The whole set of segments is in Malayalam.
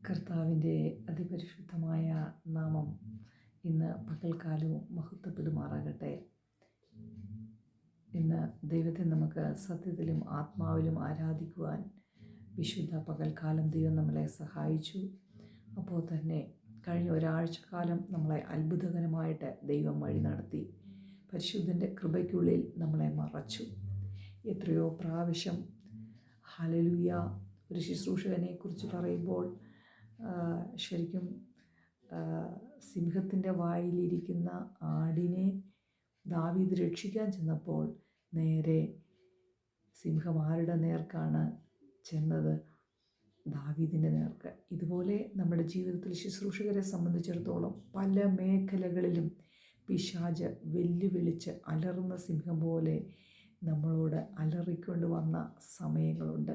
കർത്താവിന്റെ അതിപരിശുദ്ധമായ നാമം ഇന്ന് പകൽക്കാലവും മഹത്വപ്പെടുമാറാകട്ടെ ഇന്ന് ദൈവത്തെ നമുക്ക് സത്യത്തിലും ആത്മാവിലും ആരാധിക്കുവാൻ വിശുദ്ധ പകൽക്കാലം ദൈവം നമ്മളെ സഹായിച്ചു. അപ്പോൾ തന്നെ കഴിഞ്ഞ ഒരാഴ്ചക്കാലം നമ്മളെ അത്ഭുതകരമായിട്ട് ദൈവം വഴി നടത്തി. പരിശുദ്ധന്റെ കൃപയ്ക്കുള്ളിൽ നമ്മളെ മറച്ചു. എത്രയോ പ്രാവശ്യം ഹലലുയ ഒരു ശുശ്രൂഷകനെക്കുറിച്ച് പറയുമ്പോൾ ശരിക്കും സിംഹത്തിന്റെ വായിലിരിക്കുന്ന ആടിനെ ദാവീദ് രക്ഷിക്കാൻ ചെന്നപ്പോൾ നേരെ സിംഹം ആരുടെ നേർക്കാണ് ചെന്നത്? ദാവീദിന്റെ നേർക്ക്. ഇതുപോലെ നമ്മുടെ ജീവിതത്തിൽ ശുശ്രൂഷകരെ സംബന്ധിച്ചിടത്തോളം പല മേഖലകളിലും പിശാജ് വെല്ലുവിളിച്ച് അലറുന്ന സിംഹം പോലെ നമ്മളോട് അലറിക്കൊണ്ട് വന്ന സമയങ്ങളുണ്ട്.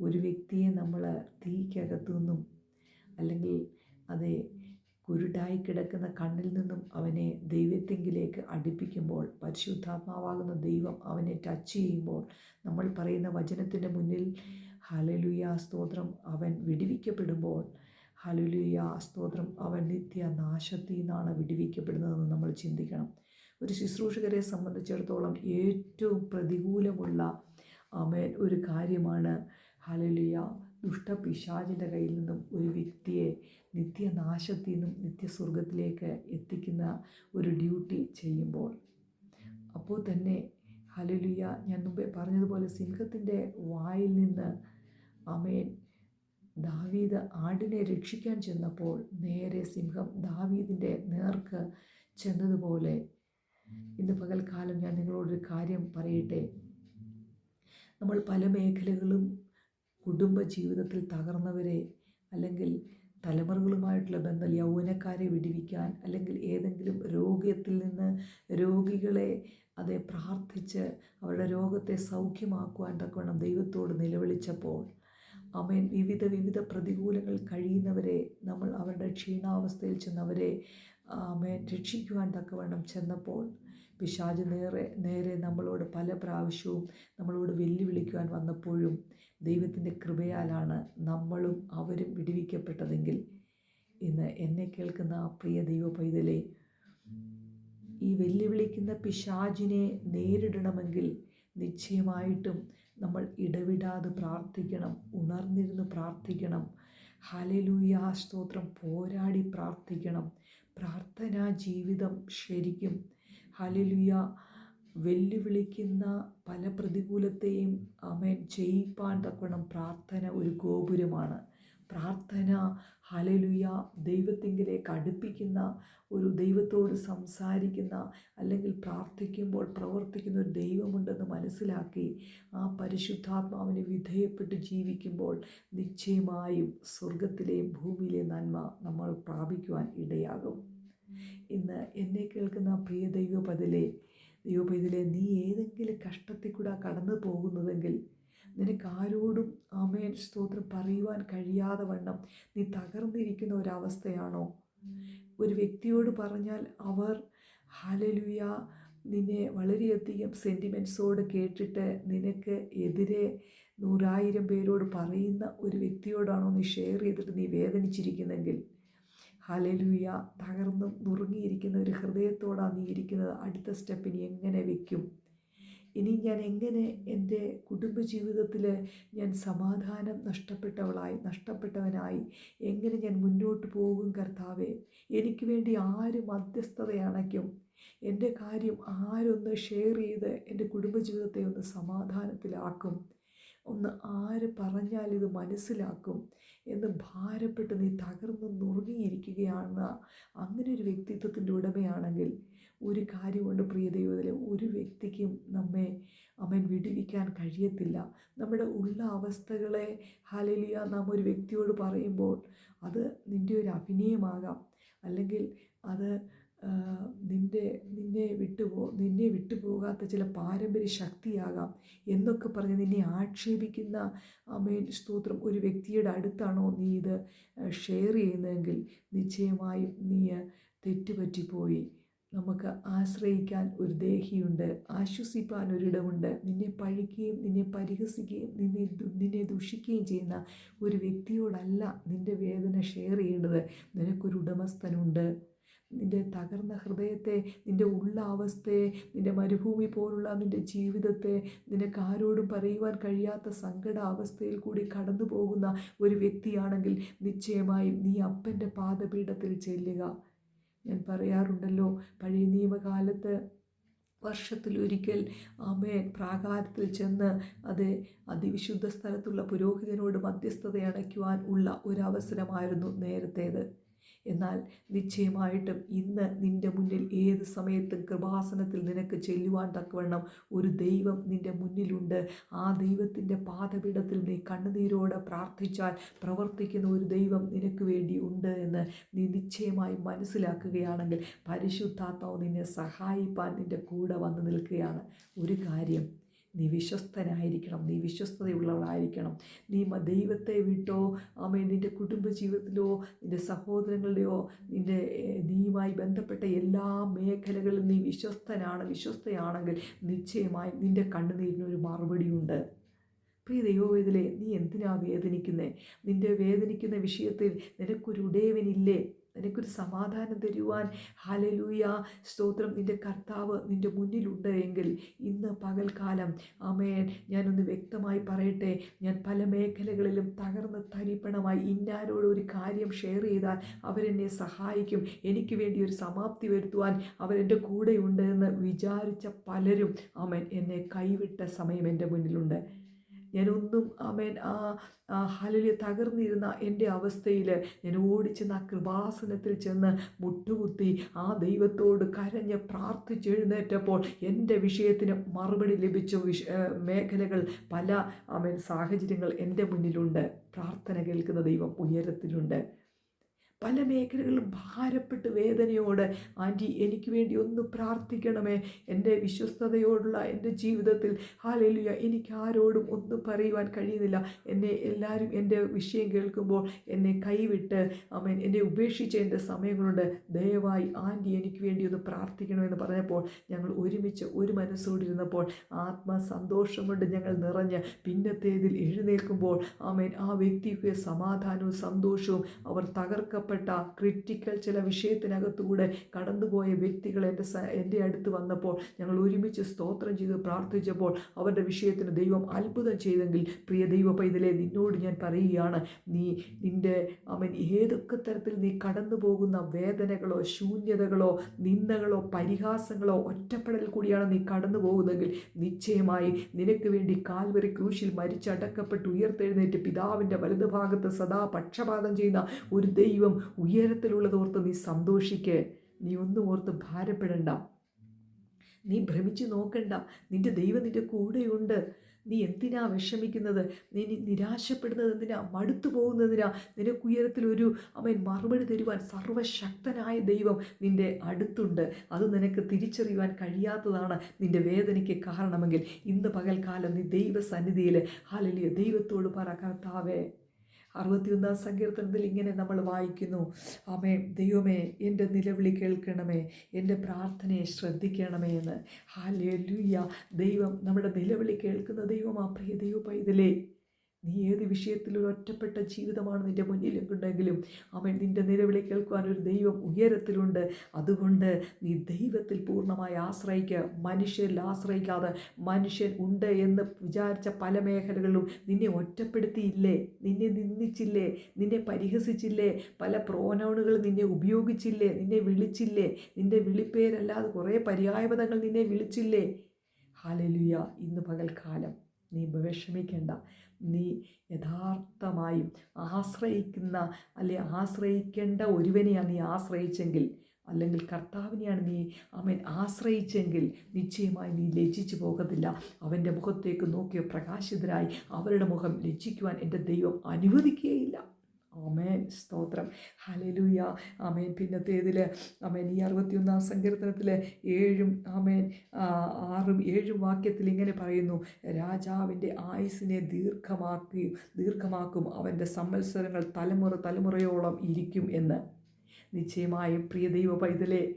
ഒരു വ്യക്തിയെ നമ്മൾ തീക്കകത്തു നിന്നും അല്ലെങ്കിൽ അത് കുരുടായി കിടക്കുന്ന കണ്ണിൽ നിന്നും അവനെ ദൈവത്തെങ്കിലേക്ക് അടുപ്പിക്കുമ്പോൾ പരിശുദ്ധാത്മാവാകുന്ന ദൈവം അവനെ ടച്ച് ചെയ്യുമ്പോൾ നമ്മൾ പറയുന്ന വചനത്തിന്റെ മുന്നിൽ ഹലലുയ സ്തോത്രം. അവൻ വിടിവിക്കപ്പെടുമ്പോൾ ഹലലുയ സ്തോത്രം. അവൻ നിത്യനാശത്തിൽ നിന്നാണ് വിടുവിക്കപ്പെടുന്നതെന്ന് നമ്മൾ ചിന്തിക്കണം. ഒരു ശുശ്രൂഷകരെ സംബന്ധിച്ചിടത്തോളം ഏറ്റവും പ്രതികൂലമുള്ള ആമേൻ ഒരു കാര്യമാണ് ഹലലിയ ദുഷ്ടപിശാചിന്റെ കയ്യിൽ നിന്നും ഒരു വ്യക്തിയെ നിത്യനാശത്തിൽ നിന്നും നിത്യസ്വർഗത്തിലേക്ക് എത്തിക്കുന്ന ഒരു ഡ്യൂട്ടി ചെയ്യുമ്പോൾ അപ്പോൾ തന്നെ ഹലലിയ ഞാൻ മുമ്പേ പറഞ്ഞതുപോലെ സിംഹത്തിന്റെ വായിൽ നിന്ന് അമേൻ ദാവീദ് ആടിനെ രക്ഷിക്കാൻ ചെന്നപ്പോൾ നേരെ സിംഹം ദാവീദിന്റെ നേർക്ക് ചെന്നതുപോലെ ഇന്ന് പകൽക്കാലം ഞാൻ നിങ്ങളോടൊരു കാര്യം പറയട്ടെ. നമ്മൾ പല മേഖലകളും കുടുംബ ജീവിതത്തിൽ തകർന്നവരെ അല്ലെങ്കിൽ തലമുറകളുമായിട്ടുള്ള ബന്ധം യൗവനക്കാരെ വിടിവിക്കാൻ അല്ലെങ്കിൽ ഏതെങ്കിലും രോഗത്തിൽ നിന്ന് രോഗികളെ അതെ പ്രാർത്ഥിച്ച് അവരുടെ രോഗത്തെ സൗഖ്യമാക്കുവാൻ തക്കവണ്ണം ദൈവത്തോട് നിലവിളിച്ചപ്പോൾ അമേൻ. വിവിധ വിവിധ പ്രതികൂലങ്ങൾ കഴിയുന്നവരെ നമ്മൾ അവരുടെ ക്ഷീണാവസ്ഥയിൽ ചെന്നവരെ അമേൻ രക്ഷിക്കുവാൻ തക്കവണ്ണം ചെന്നപ്പോൾ പിശാജ് നേരെ നേരെ നമ്മളോട് പല പ്രാവശ്യവും നമ്മളോട് വെല്ലുവിളിക്കുവാൻ വന്നപ്പോഴും ദൈവത്തിന്റെ കൃപയാലാണ് നമ്മളും അവരും വിടുവിക്കപ്പെട്ടതെങ്കിൽ ഇന്ന് എന്നെ കേൾക്കുന്ന ആ പ്രിയ ദൈവ പൈതലെ ഈ വെല്ലുവിളിക്കുന്ന പിശാജിനെ നേരിടണമെങ്കിൽ നിശ്ചയമായിട്ടും നമ്മൾ ഇടവിടാതെ പ്രാർത്ഥിക്കണം ഉണർന്നിരുന്ന് പ്രാർത്ഥിക്കണം. ഹലലൂയ സ്തോത്രം. പോരാടി പ്രാർത്ഥിക്കണം. പ്രാർത്ഥനാ ജീവിതം ശരിക്കും ഹലലുയ വെല്ലുവിളിക്കുന്ന പല പ്രതികൂലത്തെയും അമേൻ ചെയ്യിപ്പാൻ തക്കണം പ്രാർത്ഥന ഒരു ഗോപുരമാണ്. പ്രാർത്ഥന ഹലലുയ ദൈവത്തിങ്കിലേക്ക് അടുപ്പിക്കുന്ന ഒരു ദൈവത്തോട് സംസാരിക്കുന്ന അല്ലെങ്കിൽ പ്രാർത്ഥിക്കുമ്പോൾ പ്രവർത്തിക്കുന്ന ഒരു ദൈവമുണ്ടെന്ന് മനസ്സിലാക്കി ആ പരിശുദ്ധാത്മാവിന് വിധേയപ്പെട്ട് ജീവിക്കുമ്പോൾ നിശ്ചയമായും സ്വർഗത്തിലെയും ഭൂമിയിലെ നന്മ നമ്മൾ പ്രാപിക്കുവാൻ ഇടയാകും. ഇന്ന് എന്നെ കേൾക്കുന്ന പ്രിയ ദൈവപതിലെ ദൈവപതിലെ നീ ഏതെങ്കിലും കഷ്ടത്തിൽ കൂടെ കടന്നു പോകുന്നതെങ്കിൽ നിനക്ക് ആരോടും ആമേൻ സ്തോത്രം പറയുവാൻ കഴിയാതെ വണ്ണം നീ തകർന്നിരിക്കുന്ന ഒരവസ്ഥയാണോ? ഒരു വ്യക്തിയോട് പറഞ്ഞാൽ അവർ ഹലലുയ നിന്നെ വളരെയധികം സെന്റിമെന്റ്സോട് കേട്ടിട്ട് നിനക്ക് എതിരെ നൂറായിരം പേരോട് പറയുന്ന ഒരു വ്യക്തിയോടാണോ നീ ഷെയർ ചെയ്തിട്ട് നീ വേദനിച്ചിരിക്കുന്നെങ്കിൽ? ഹലലുയ തകർന്നും നുറുങ്ങിയിരിക്കുന്ന ഒരു ഹൃദയത്തോടാണ് നീ ഇരിക്കുന്നത്. അടുത്ത ഇനി എങ്ങനെ വയ്ക്കും ഇനി ഞാൻ എങ്ങനെ എന്റെ കുടുംബജീവിതത്തിൽ ഞാൻ സമാധാനം നഷ്ടപ്പെട്ടവളായി നഷ്ടപ്പെട്ടവനായി എങ്ങനെ ഞാൻ മുന്നോട്ട് പോകും കർത്താവെ? എനിക്ക് വേണ്ടി ആര് മധ്യസ്ഥത അണയ്ക്കും? എന്റെ കാര്യം ആരൊന്ന് ഷെയർ ചെയ്ത് എന്റെ കുടുംബജീവിതത്തെ ഒന്ന് സമാധാനത്തിലാക്കും? ഒന്ന് ആര് പറഞ്ഞാൽ ഇത് മനസ്സിലാക്കും? എന്ന് ഭാരപ്പെട്ട് നീ തകർന്ന് നുറുകിയിരിക്കുകയാണ് അങ്ങനെ ഒരു വ്യക്തിത്വത്തിന്റെ ഉടമയാണെങ്കിൽ ഒരു കാര്യമുണ്ട് പ്രിയ ദൈവത്തിലെ ഒരു വ്യക്തിക്കും നമ്മെ അവൻ വിടുവിക്കാൻ കഴിയത്തില്ല. നമ്മുടെ ഉള്ള അവസ്ഥകളെ ഹലലിയ നാം ഒരു വ്യക്തിയോട് പറയുമ്പോൾ അത് നിന്റെ ഒരു അഭിനയമാകാം. അല്ലെങ്കിൽ അത് നിന്റെ നിന്നെ വിട്ടുപോ നിന്നെ വിട്ടുപോകാത്ത ചില പാരമ്പര്യ ശക്തിയാകാം എന്നൊക്കെ പറഞ്ഞ് നിന്നെ ആക്ഷേപിക്കുന്ന അമേൻ സ്തോത്രം ഒരു വ്യക്തിയുടെ അടുത്താണോ നീ ഇത് ഷെയർ ചെയ്യുന്നതെങ്കിൽ നിശ്ചയമായും നീ തെറ്റുപറ്റിപ്പോയി. നമുക്ക് ആശ്രയിക്കാൻ ഒരു ദേഹിയുണ്ട് ആശ്വസിപ്പാൻ ഒരിടമുണ്ട്. നിന്നെ പഴിക്കുകയും നിന്നെ പരിഹസിക്കുകയും നിന്നെ നിന്നെ ദുഷിക്കുകയും ചെയ്യുന്ന ഒരു വ്യക്തിയോടല്ല നിന്റെ വേദന ഷെയർ ചെയ്യേണ്ടത്. നിനക്കൊരു ഉടമസ്ഥനുണ്ട്. നിന്റെ തകർന്ന ഹൃദയത്തെ നിന്റെ ഉള്ള അവസ്ഥയെ നിന്റെ മരുഭൂമി പോലുള്ള നിന്റെ ജീവിതത്തെ നിനക്ക് ആരോടും പറയുവാൻ കഴിയാത്ത സങ്കട അവസ്ഥയിൽ കൂടി കടന്നു പോകുന്ന ഒരു വ്യക്തിയാണെങ്കിൽ നിശ്ചയമായും നീ അപ്പന്റെ പാദപീഠത്തിൽ ചെല്ലുക. ഞാൻ പറയാറുണ്ടല്ലോ പഴയ നിയമകാലത്ത് വർഷത്തിലൊരിക്കൽ ആമേൻ പ്രാകാരത്തിൽ ചെന്ന് അത് അതിവിശുദ്ധ സ്ഥലത്തുള്ള പുരോഹിതനോട് മധ്യസ്ഥത അടയ്ക്കുവാൻ ഉള്ള ഒരു അവസരമായിരുന്നു നേരത്തേത്. എന്നാൽ നിശ്ചയമായിട്ടും ഇന്ന് നിന്റെ മുന്നിൽ ഏത് സമയത്തും കൃപാസനത്തിൽ നിനക്ക് ചെല്ലുവാൻ തക്കവണ്ണം ഒരു ദൈവം നിന്റെ മുന്നിലുണ്ട്. ആ ദൈവത്തിന്റെ പാദപീഠത്തിൽ നീ കണ്ണുനീരോടെ പ്രാർത്ഥിച്ചാൽ പ്രവർത്തിക്കുന്ന ഒരു ദൈവം നിനക്ക് വേണ്ടി ഉണ്ട് എന്ന് നീ നിശ്ചയമായി മനസ്സിലാക്കുകയാണെങ്കിൽ പരിശുദ്ധാത്മാവ് നിന്നെ സഹായിപ്പാൻ നിന്റെ കൂടെ വന്ന് നിൽക്കുകയാണ്. ഒരു കാര്യം നീ വിശ്വസ്തനായിരിക്കണം. നീ വിശ്വസ്തതയുള്ളവളായിരിക്കണം. നീ ദൈവത്തെ വിട്ടോ? ആമേ നിന്റെ കുടുംബജീവിതത്തിലോ നിന്റെ സഹോദരങ്ങളുടെയോ നിന്റെ നീയുമായി ബന്ധപ്പെട്ട എല്ലാ മേഖലകളിലും നീ വിശ്വസ്തനാണ് വിശ്വസ്തയാണെങ്കിൽ നിശ്ചയമായി നിന്റെ കണ്ണുനീരിനൊരു മറുപടിയുണ്ട്. പ്രിയ ദൈവവേദിലെ നീ എന്തിനാ വേദനിക്കുന്നേ? നിന്റെ വേദനിക്കുന്ന വിഷയത്തിൽ നിനക്കൊരു ഉടയവനില്ലേ? നിനക്കൊരു സമാധാനം തരുവാൻ. ഹലലൂയ സ്തോത്രം. നിന്റെ കർത്താവ് നിന്റെ മുന്നിലുണ്ട് എങ്കിൽ ഇന്ന് പകൽക്കാലം. അമേൻ ഞാനൊന്ന് വ്യക്തമായി പറയട്ടെ. ഞാൻ പല മേഖലകളിലും തകർന്ന് തരിപ്പണമായി ഇന്നാരോട് ഒരു കാര്യം ഷെയർ ചെയ്താൽ അവരെന്നെ സഹായിക്കും. എനിക്ക് വേണ്ടി ഒരു സമാപ്തി വരുത്തുവാൻ അവരെന്റെ കൂടെയുണ്ട് എന്ന് വിചാരിച്ച പലരും ആമേൻ എന്നെ കൈവിട്ട സമയം എന്റെ മുന്നിലുണ്ട്. ഞാനൊന്നും ആമേൻ ആ ഹലിൽ തകർന്നിരുന്ന എന്റെ അവസ്ഥയിൽ ഞാൻ ഓടിച്ചെന്ന് ആ കൃപാസനത്തിൽ ചെന്ന് മുട്ടുകുത്തി ആ ദൈവത്തോട് കരഞ്ഞ് പ്രാർത്ഥിച്ചെഴുന്നേറ്റപ്പോൾ എന്റെ വിഷയത്തിന് മറുപടി ലഭിച്ച വിഷ മേഖലകൾ പല ആമേൻ സാഹചര്യങ്ങൾ എന്റെ മുന്നിലുണ്ട്. പ്രാർത്ഥന കേൾക്കുന്ന ദൈവം ഉയരത്തിലുണ്ട്. പല മേഖലകളിലും ഭാരപ്പെട്ട് വേദനയോട് ആന്റി എനിക്ക് വേണ്ടി ഒന്ന് പ്രാർത്ഥിക്കണമേ. എന്റെ വിശ്വസ്തതയോടുള്ള എന്റെ ജീവിതത്തിൽ ഹാലലുയ എനിക്ക് ആരോടും ഒന്നും പറയുവാൻ കഴിയുന്നില്ല. എന്നെ എല്ലാവരും എന്റെ വിഷയം കേൾക്കുമ്പോൾ എന്നെ കൈവിട്ട് അമ്മൻ എന്നെ ഉപേക്ഷിച്ച എന്റെ സമയങ്ങളുണ്ട്. ദയവായി ആന്റി എനിക്ക് വേണ്ടി ഒന്ന് പ്രാർത്ഥിക്കണമെന്ന് പറഞ്ഞപ്പോൾ ഞങ്ങൾ ഒരുമിച്ച് ഒരു മനസ്സോടിരുന്നപ്പോൾ ആത്മസന്തോഷം കൊണ്ട് ഞങ്ങൾ നിറഞ്ഞ് പിന്നത്തേതിൽ എഴുന്നേൽക്കുമ്പോൾ ആമേൻ ആ വ്യക്തിക്ക് സമാധാനവും സന്തോഷവും അവർ തകർക്കപ്പെട്ട ക്രിറ്റിക്കൽ ചില വിഷയത്തിനകത്തുകൂടെ കടന്നുപോയ വ്യക്തികൾ എന്റെ എന്റെ അടുത്ത് വന്നപ്പോൾ ഞങ്ങൾ ഒരുമിച്ച് സ്തോത്രം ചെയ്ത് പ്രാർത്ഥിച്ചപ്പോൾ അവരുടെ വിഷയത്തിന് ദൈവം അത്ഭുതം ചെയ്തെങ്കിൽ പ്രിയ ദൈവ പൈതലെ നിന്നോട് ഞാൻ പറയുകയാണ് നീ നിന്റെ അവൻ ഏതൊക്കെ തരത്തിൽ നീ കടന്നു പോകുന്ന വേദനകളോ ശൂന്യതകളോ നിന്ദകളോ പരിഹാസങ്ങളോ ഒറ്റപ്പെടൽ കൂടിയാണ് നീ കടന്നു പോകുന്നതെങ്കിൽ നിശ്ചയമായി നിനക്ക് വേണ്ടി കാൽവരി ക്രൂശിൽ മരിച്ചടക്കപ്പെട്ട് ഉയർത്തെഴുന്നേറ്റ് പിതാവിന്റെ വലതുഭാഗത്ത് സദാ പക്ഷപാതം ചെയ്യുന്ന ഒരു ദൈവം ഉയരത്തിലുള്ളതോർത്ത് നീ സന്തോഷിക്ക്. നീ ഒന്നും ഓർത്ത് ഭാരപ്പെടണ്ട. നീ ഭ്രമിച്ചു നോക്കണ്ട. നിന്റെ ദൈവം നിന്റെ കൂടെയുണ്ട്. നീ എന്തിനാ വിഷമിക്കുന്നത്? നീ നിരാശപ്പെടുന്നത് എന്തിനാ? മടുത്തു പോകുന്നതിനാ? നിനക്ക് ഉയരത്തിലൊരു അവൻ മറുപടി തരുവാൻ സർവശക്തനായ ദൈവം നിന്റെ അടുത്തുണ്ട്. അത് നിനക്ക് തിരിച്ചറിയുവാൻ കഴിയാത്തതാണ് നിന്റെ വേദനയ്ക്ക് കാരണമെങ്കിൽ. ഇന്ന് പകൽക്കാലം നീ ദൈവസന്നിധിയിൽ ഹാലലിയ ദൈവത്തോട് പറ കർത്താവേ അറുപത്തിയൊന്നാം സങ്കീർത്തനത്തിൽ ഇങ്ങനെ നമ്മൾ വായിക്കുന്നു. ആമേ ദൈവമേ എന്റെ നിലവിളി കേൾക്കണമേ എന്റെ പ്രാർത്ഥനയെ ശ്രദ്ധിക്കണമേ എന്ന്. ഹാലേലുയ്യ ദൈവം നമ്മുടെ നിലവിളി കേൾക്കുന്ന ദൈവമാ പ്രിയ ദൈവ പൈതലേ. നീ ഏത് വിഷയത്തിൽ ഒരു ഒറ്റപ്പെട്ട ജീവിതമാണ് നിന്റെ മുന്നിലുണ്ടെങ്കിലും അവൻ നിന്റെ നിലവിളി കേൾക്കുവാൻ ഒരു ദൈവം ഉയരത്തിലുണ്ട്. അതുകൊണ്ട് നീ ദൈവത്തിൽ പൂർണമായി ആശ്രയിക്കുക മനുഷ്യരിൽ ആശ്രയിക്കാതെ മനുഷ്യൻ ഉണ്ട് എന്ന് വിചാരിച്ച പല മേഖലകളിലും നിന്നെ ഒറ്റപ്പെടുത്തിയില്ലേ? നിന്നെ നിന്ദിച്ചില്ലേ? നിന്നെ പരിഹസിച്ചില്ലേ? പല പ്രോനൗണുകൾ നിന്നെ ഉപയോഗിച്ചില്ലേ? നിന്നെ വിളിച്ചില്ലേ? നിന്റെ വിളിപ്പേരല്ലാതെ കുറേ പര്യായപദങ്ങൾ നിന്നെ വിളിച്ചില്ലേ? ഹാലലുയ ഇന്ന് പകൽക്കാലം. നീ വിഷമിക്കേണ്ട. നീ യഥാർത്ഥമായും ആശ്രയിക്കുന്ന അല്ലെ ആശ്രയിക്കേണ്ട ഒരുവനെയാണ് നീ ആശ്രയിച്ചെങ്കിൽ അല്ലെങ്കിൽ കർത്താവിനെയാണ് നീ അവൻ ആശ്രയിച്ചെങ്കിൽ നിശ്ചയമായി നീ ലജ്ജിച്ചു പോകത്തില്ല. അവന്റെ മുഖത്തേക്ക് നോക്കിയ പ്രകാശിതരായി അവരുടെ മുഖം ലജ്ജിക്കുവാൻ എന്റെ ദൈവം അനുവദിക്കുകയില്ല. സ്തോത്രം. ഹലലൂയ ആമേൻ. പിന്നത്തേതിൽ ആമേൻ ഈ അറുപത്തിയൊന്നാം സങ്കീർത്തനത്തിൽ ഏഴും ആമേൻ ആറും ഏഴും വാക്യത്തിൽ ഇങ്ങനെ പറയുന്നു രാജാവിന്റെ ആയുസിനെ ദീർഘമാക്കി ദീർഘമാക്കും. അവന്റെ സമ്മത്സരങ്ങൾ തലമുറ തലമുറയോളം ഇരിക്കും എന്ന്. നിശ്ചയമായും പ്രിയ ദൈവ പൈതലെ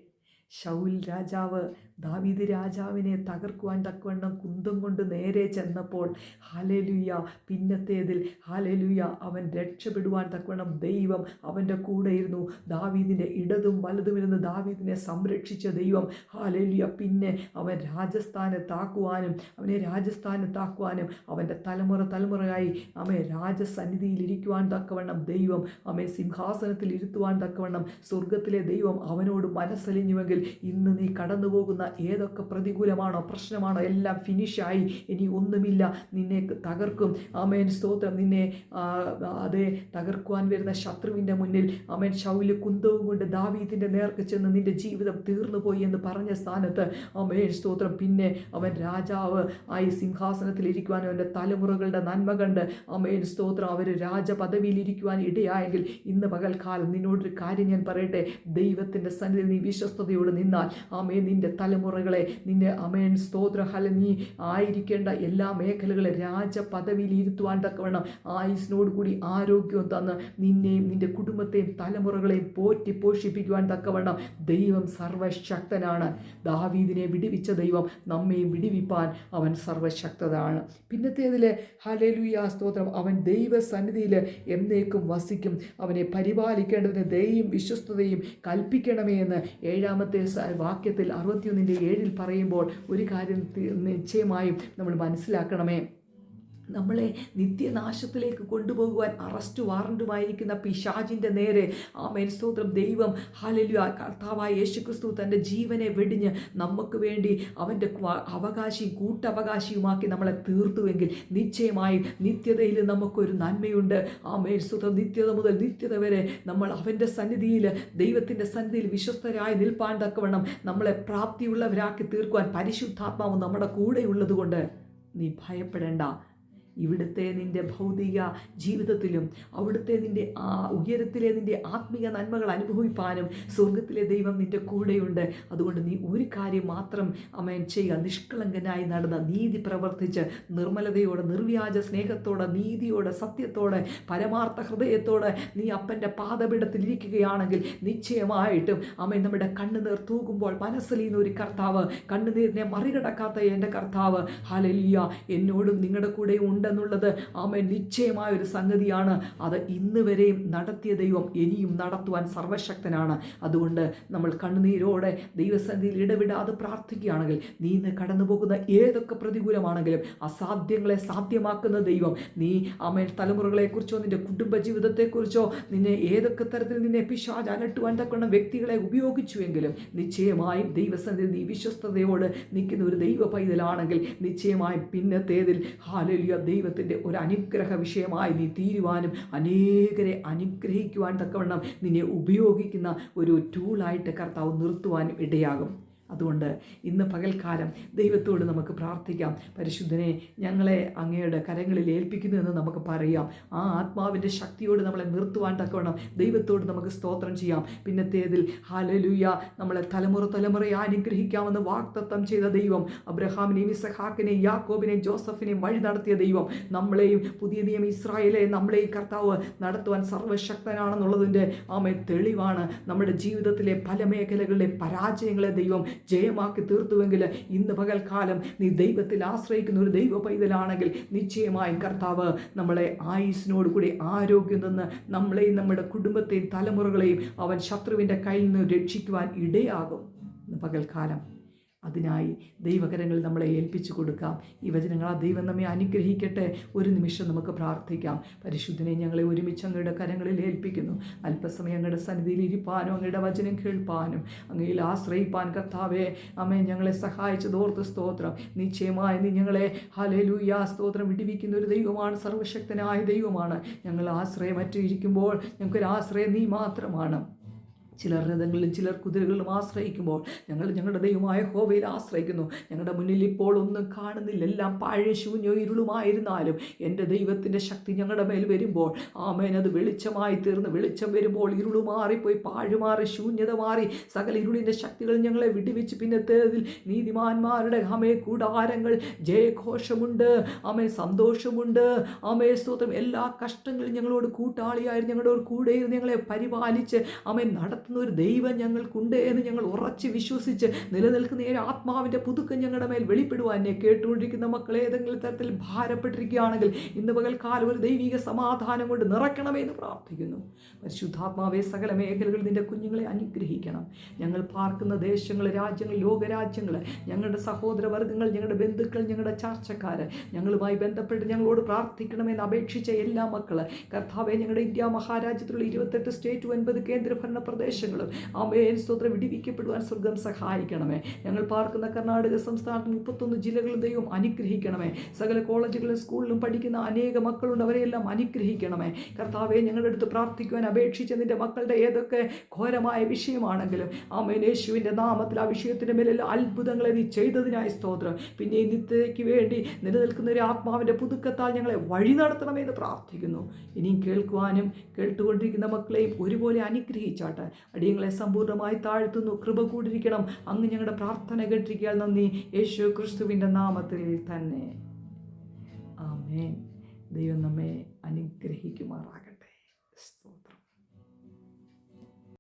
ഷൗൽ രാജാവ് ദാവീദ് രാജാവിനെ തകർക്കുവാൻ തക്കവണ്ണം കുന്തം കൊണ്ട് നേരെ ചെന്നപ്പോൾ ഹാലലുയ്യ പിന്നത്തേതിൽ ഹാലലുയ്യ അവൻ രക്ഷപ്പെടുവാൻ തക്കവണ്ണം ദൈവം അവന്റെ കൂടെയിരുന്നു ദാവീദിന്റെ ഇടതും വലതും ഇരുന്ന് ദാവീദിനെ സംരക്ഷിച്ച ദൈവം ഹാലലുയ്യ പിന്നെ അവൻ രാജസ്ഥാനത്താക്കുവാനും അവനെ രാജസ്ഥാനത്താക്കുവാനും അവന്റെ തലമുറ തലമുറയായി അവൻ രാജസന്നിധിയിൽ ഇരിക്കുവാൻ തക്കവണ്ണം ദൈവം അമ്മയെ സിംഹാസനത്തിൽ ഇരുത്തുവാൻ തക്കവണ്ണം സ്വർഗത്തിലെ ദൈവം അവനോട് മനസ്സലിഞ്ഞുവെങ്കിൽ ഇന്ന് നീ കടന്നു പോകുന്ന ഏതൊക്കെ പ്രതികൂലമാണോ പ്രശ്നമാണോ എല്ലാം ഫിനിഷായി ഇനി ഒന്നുമില്ല. നിന്നെ തകർക്കും. അമേൻ സ്തോത്രം. നിന്നെ അതെ തകർക്കുവാൻ വരുന്ന ശത്രുവിന്റെ മുന്നിൽ. അമേൻ ശൗൽ കുന്തവും കൊണ്ട് ദാവീദിന്റെ നേർക്ക് ചെന്ന് നിന്റെ ജീവിതം തീർന്നു പോയി എന്ന് പറഞ്ഞ സ്ഥാനത്ത്. അമേൻ സ്തോത്രം. പിന്നെ അവൻ രാജാവ് ആയി സിംഹാസനത്തിൽ ഇരിക്കുവാൻ അവന്റെ തലമുറകളുടെ നന്മ കണ്ട്. അമേൻ സ്തോത്രം. അവർ രാജപദവിയിൽ ഇരിക്കുവാൻ ഇടയായെങ്കിൽ ഇന്ന് പകൽക്കാലം നിന്നോടൊരു കാര്യം ഞാൻ പറയട്ടെ. ദൈവത്തിന്റെ സന്നിധിയിൽ നീ വിശ്വസ്തയോട് നിന്നാൽ അമേ നിന്റെ തലമുറകളെ നിന്റെ അമേൻ സ്തോത്ര. ഹല നീ ആയിരിക്കേണ്ട എല്ലാ മേഖലകളെ രാജപദവിയിൽ ഇരുത്തുവാൻ തക്കവണ്ണം ആയുസിനോട് കൂടി ആരോഗ്യവും തന്ന് നിന്നെയും നിന്റെ കുടുംബത്തെയും തലമുറകളെയും പോറ്റി പോഷിപ്പിക്കുവാൻ തക്കവണ്ണം ദൈവം സർവശക്തനാണ്. ദാവീദിനെ വിടുവിച്ച ദൈവം നമ്മെയും വിടുവിപ്പാൻ അവൻ സർവശക്തതാണ്. പിന്നത്തേതിൽ ഹലലുയ സ്തോത്രം. അവൻ ദൈവസന്നിധിയിൽ എന്നേക്കും വസിക്കും. അവനെ പരിപാലിക്കേണ്ടതിന് ദയയും വിശ്വസ്തതയും കൽപ്പിക്കണമേ എന്ന് ഏഴാമത്തെ വാക്യത്തിൽ വാക്യത്തിൽ അറുപത്തിയൊന്നിന്റെ ഏഴിൽ പറയുമ്പോൾ ഒരു കാര്യം നിശ്ചയമായും നമ്മൾ മനസ്സിലാക്കണമേ. നമ്മളെ നിത്യനാശത്തിലേക്ക് കൊണ്ടുപോകുവാൻ അറസ്റ്റ് വാറണ്ടുമായിരിക്കുന്ന പിശാജിന്റെ നേരെ. ആ മേൽസ്തോത്രം ദൈവം ഹാലലു കർത്താവായ യേശുക്രിസ്തു തന്റെ ജീവനെ വെടിഞ്ഞ് നമുക്ക് വേണ്ടി അവന്റെ അവകാശിയും കൂട്ടവകാശിയുമാക്കി നമ്മളെ തീർത്തുവെങ്കിൽ നിശ്ചയമായും നിത്യതയിൽ നമുക്കൊരു നന്മയുണ്ട്. ആ മേൽസ്തോത്രം നിത്യത മുതൽ നിത്യത വരെ നമ്മൾ അവന്റെ സന്നിധിയിൽ ദൈവത്തിന്റെ സന്നിധിയിൽ വിശ്വസ്തരായി നിൽപ്പാൻ തക്കവണ്ണം നമ്മളെ പ്രാപ്തിയുള്ളവരാക്കി തീർക്കുവാൻ പരിശുദ്ധാത്മാവ് നമ്മുടെ കൂടെയുള്ളത് കൊണ്ട് നീ ഭയപ്പെടേണ്ട. ഇവിടുത്തെ നിന്റെ ഭൗതിക ജീവിതത്തിലും അവിടുത്തെ നിന്റെ ആ ഉയരത്തിലെ നിന്റെ ആത്മീയ നന്മകൾ അനുഭവിപ്പാനും സ്വർഗത്തിലെ ദൈവം നിന്റെ കൂടെയുണ്ട്. അതുകൊണ്ട് നീ ഒരു കാര്യം മാത്രം അമ്മയൻ ചെയ്യുക. നിഷ്കളങ്കനായി നടന്ന നീതി പ്രവർത്തിച്ച് നിർമ്മലതയോടെ നിർവ്യാജ സ്നേഹത്തോടെ നീതിയോടെ സത്യത്തോടെ പരമാർത്ഥ ഹൃദയത്തോടെ നീ അപ്പന്റെ പാതപിടത്തിലിരിക്കുകയാണെങ്കിൽ നിശ്ചയമായിട്ടും അമ്മ നമ്മുടെ കണ്ണുനീർ തൂകുമ്പോൾ മനസ്സിലിയുന്ന ഒരു കർത്താവ് കണ്ണുനീരിനെ മറികടക്കാത്ത എന്റെ കർത്താവ് ഹലലിയ എന്നോടും നിങ്ങളുടെ കൂടെ ഉണ്ടെന്നുള്ളത് ആമൻ. നിശ്ചയമായ ഒരു സംഗതിയാണ്. അത് ഇന്ന് വരെയും നടത്തിയ ദൈവം ഇനിയും നടത്തുവാൻ സർവശക്തനാണ്. അതുകൊണ്ട് നമ്മൾ കണ്ണുനീരോടെ ദൈവസന്നിധിയിൽ ഇടവിടാതെ പ്രാർത്ഥിക്കുകയാണെങ്കിൽ നീ ഇന്ന് കടന്നു പോകുന്ന ഏതൊക്കെ പ്രതികൂലമാണെങ്കിലും അസാധ്യങ്ങളെ സാധ്യമാക്കുന്ന ദൈവം നീ ആമേൻ തലമുറകളെക്കുറിച്ചോ നിന്റെ കുടുംബജീവിതത്തെക്കുറിച്ചോ നിന്നെ ഏതൊക്കെ തരത്തിൽ നിന്നെ പിശാജ് അലട്ടുവാൻ തക്കുന്ന വ്യക്തികളെ ഉപയോഗിച്ചുവെങ്കിലും നിശ്ചയമായും ദൈവസന്ധിയിൽ നീ വിശ്വസ്തയോട് നിൽക്കുന്ന ഒരു ദൈവ പൈതലാണെങ്കിൽ നിശ്ചയമായും പിന്നത്തേതിൽ ഹാലലിയ ദൈവത്തിന്റെ ഒരു അനുഗ്രഹ വിഷയമായി നീ തീരുവാനും അനേകരെ അനുഗ്രഹിക്കുവാൻ തക്കവണ്ണം നിന്നെ ഉപയോഗിക്കുന്ന ഒരു ടൂളായിട്ട് കർത്താവ് നിർത്തുവാനും ഇടയാകും. അതുകൊണ്ട് ഇന്ന് പകൽക്കാലം ദൈവത്തോട് നമുക്ക് പ്രാർത്ഥിക്കാം. പരിശുദ്ധനെ ഞങ്ങളെ അങ്ങയുടെ കരങ്ങളിൽ ഏൽപ്പിക്കുന്നു എന്ന് നമുക്ക് പറയാം. ആ ആത്മാവിന്റെ ശക്തിയോട് നമ്മളെ നിർത്തുവാൻ തക്കവണ്ണം ദൈവത്തോട് നമുക്ക് സ്തോത്രം ചെയ്യാം. പിന്നത്തേതിൽ ഹാലലൂയ നമ്മളെ തലമുറ തലമുറയെ അനുഗ്രഹിക്കാമെന്ന് വാക്തത്വം ചെയ്ത ദൈവം അബ്രഹാമിനെയും ഇസഹാക്കിനെയും യാക്കോബിനെയും ജോസഫിനെയും വഴി നടത്തിയ ദൈവം നമ്മളെയും പുതിയ നിയമം ഇസ്രായേലെ നമ്മളെയും കർത്താവ് നടത്തുവാൻ സർവശക്തനാണെന്നുള്ളതിന്റെ ആമെ തെളിവാണ്. നമ്മുടെ ജീവിതത്തിലെ പല മേഖലകളിലെ പരാജയങ്ങളെ ദൈവം ജയമാക്കി തീർത്തുവെങ്കിൽ ഇന്ന് പകൽക്കാലം നീ ദൈവത്തിൽ ആശ്രയിക്കുന്ന ഒരു ദൈവ പൈതലാണെങ്കിൽ നിശ്ചയമായും കർത്താവ് നമ്മളെ ആയുസിനോട് കൂടി ആരോഗ്യം നിന്ന് നമ്മളെയും നമ്മുടെ കുടുംബത്തെയും തലമുറകളെയും അവൻ ശത്രുവിന്റെ കയ്യിൽ നിന്ന് രക്ഷിക്കുവാൻ ഇടയാകും പകൽക്കാലം. അതിനായി ദൈവകരങ്ങൾ നമ്മളെ ഏൽപ്പിച്ചു കൊടുക്കാം. ഈ വചനങ്ങൾ ആ ദൈവം നമ്മെ അനുഗ്രഹിക്കട്ടെ. ഒരു നിമിഷം നമുക്ക് പ്രാർത്ഥിക്കാം. പരിശുദ്ധനെ ഞങ്ങളെ ഒരുമിച്ച് അങ്ങയുടെ കരങ്ങളിൽ ഏൽപ്പിക്കുന്നു. അല്പസമയം അങ്ങയുടെ സന്നിധിയിൽ ഇരിപ്പാനും അങ്ങയുടെ വചനം കേൾപ്പാനും അങ്ങയിൽ ആശ്രയിപ്പാൻ കർത്താവേ അമ്മേ ഞങ്ങളെ സഹായിച്ചത് ഓർത്ത് സ്തോത്രം. നിശ്ചയമായി നീ ഞങ്ങളെ ഹലലൂയ സ്തോത്രം വിടിവിക്കുന്ന ഒരു ദൈവമാണ് സർവശക്തനായ ദൈവമാണ്. ഞങ്ങൾ ആശ്രയം മറ്റു ഇരിക്കുമ്പോൾ ഞങ്ങൾക്കൊരു ആശ്രയം നീ മാത്രമാണ്. ചിലർ രഥങ്ങളിലും ചിലർ കുതിരകളിലും ആശ്രയിക്കുമ്പോൾ ഞങ്ങൾ ഞങ്ങളുടെ ദൈവമായ ഹോവയിൽ ആശ്രയിക്കുന്നു. ഞങ്ങളുടെ മുന്നിൽ ഇപ്പോൾ ഒന്നും കാണുന്നില്ല. എല്ലാം പഴയ ശൂന്യോ ഇരുളുമായിരുന്നാലും എന്റെ ദൈവത്തിന്റെ ശക്തി ഞങ്ങളുടെ മേൽ വരുമ്പോൾ ആമേൻ. അത് വെളിച്ചമായി തീർന്ന് വെളിച്ചം വരുമ്പോൾ ഇരുളു മാറിപ്പോയി പാഴുമാറി ശൂന്യത മാറി സകല ഇരുളിന്റെ ശക്തികൾ ഞങ്ങളെ വിടുവിച്ച് പിന്നത്തേതിൽ നീതിമാന്മാരുടെ അമേ കൂടാരങ്ങൾ ജയഘോഷമുണ്ട്. അമേ സന്തോഷമുണ്ട്. അമേ സ്തോത്രം. എല്ലാ കഷ്ടങ്ങളും ഞങ്ങളോട് കൂട്ടാളിയായിരുന്നു ഞങ്ങളോട് കൂടെ ഞങ്ങളെ പരിപാലിച്ച് അമേ നടത്തുന്ന നടത്തുന്ന ഒരു ദൈവം ഞങ്ങൾക്കുണ്ട് എന്ന് ഞങ്ങൾ ഉറച്ച് വിശ്വസിച്ച് നിലനിൽക്കുന്ന ഈ ആത്മാവിന്റെ പുതുക്കം ഞങ്ങളുടെ മേൽ വെളിപ്പെടുവാൻ എന്നെ കേട്ടുകൊണ്ടിരിക്കുന്ന മക്കൾ ഏതെങ്കിലും തരത്തിൽ ഭാരപ്പെട്ടിരിക്കുകയാണെങ്കിൽ ഇന്ന് പകൽക്കാലം ഒരു ദൈവിക സമാധാനം കൊണ്ട് നിറയ്ക്കണമേ എന്ന് പ്രാർത്ഥിക്കുന്നു. പരിശുദ്ധാത്മാവെ സകല മേഖലകളിൽ നിന്റെ കുഞ്ഞുങ്ങളെ അനുഗ്രഹിക്കണം. ഞങ്ങൾ പാർക്കുന്ന ദേശങ്ങൾ രാജ്യങ്ങൾ ലോകരാജ്യങ്ങൾ ഞങ്ങളുടെ സഹോദരവർഗങ്ങൾ ഞങ്ങളുടെ ബന്ധുക്കൾ ഞങ്ങളുടെ ചർച്ചക്കാർ ഞങ്ങളുമായി ബന്ധപ്പെട്ട് ഞങ്ങളോട് പ്രാർത്ഥിക്കണമെന്ന് അപേക്ഷിച്ച എല്ലാ മക്കൾ കർത്താവെ ഞങ്ങളുടെ ഇന്ത്യ മഹാരാജ്യത്തിലുള്ള ഇരുപത്തെട്ട് സ്റ്റേറ്റ് ഒൻപത് കേന്ദ്രഭരണ പ്രദേശങ്ങളും അമേൻ സ്തോത്രം വിടിവിക്കപ്പെടുവാൻ സ്വർഗം സഹായിക്കണമേ. ഞങ്ങൾ പാർക്കുന്ന കർണാടക സംസ്ഥാനത്ത് മുപ്പത്തൊന്ന് ജില്ലകളും ദൈവം അനുഗ്രഹിക്കണമേ. സകല കോളേജുകളിലും സ്കൂളിലും പഠിക്കുന്ന അനേക മക്കളുണ്ട്. അവരെയെല്ലാം അനുഗ്രഹിക്കണമേ. കർത്താവെ ഞങ്ങളുടെ അടുത്ത് പ്രാർത്ഥിക്കുവാൻ അപേക്ഷിച്ച നിന്റെ മക്കളുടെ ഏതൊക്കെ ഘോരമായ വിഷയമാണെങ്കിലും ആമേൻ യേശുവിന്റെ നാമത്തിൽ ആ വിഷയത്തിന്റെ മേലെല്ലാം അത്ഭുതങ്ങളെ നീ ചെയ്തതിനായി സ്തോത്രം. പിന്നെ ഈ നിത്യതയ്ക്ക് വേണ്ടി നിലനിൽക്കുന്ന ഒരു ആത്മാവിന്റെ പുതുക്കത്താൽ ഞങ്ങളെ വഴി നടത്തണമെന്ന് പ്രാർത്ഥിക്കുന്നു. ഇനിയും കേൾക്കുവാനും കേട്ടുകൊണ്ടിരിക്കുന്ന മക്കളെയും ഒരുപോലെ അനുഗ്രഹിച്ചാട്ടെ. അടിയങ്ങളെ സമ്പൂർണമായി താഴ്ത്തുന്നു. കൃപ കൂടിയിരിക്കണം. അങ്ങ് ഞങ്ങളുടെ പ്രാർത്ഥന കേട്ടിരിക്കാൻ നന്ദി. യേശു ക്രിസ്തുവിന്റെ നാമത്തിൽ തന്നെ. ആമേൻ. ദൈവം നമ്മെ അനുഗ്രഹിക്കുമാറാകട്ടെ. സ്തോത്രം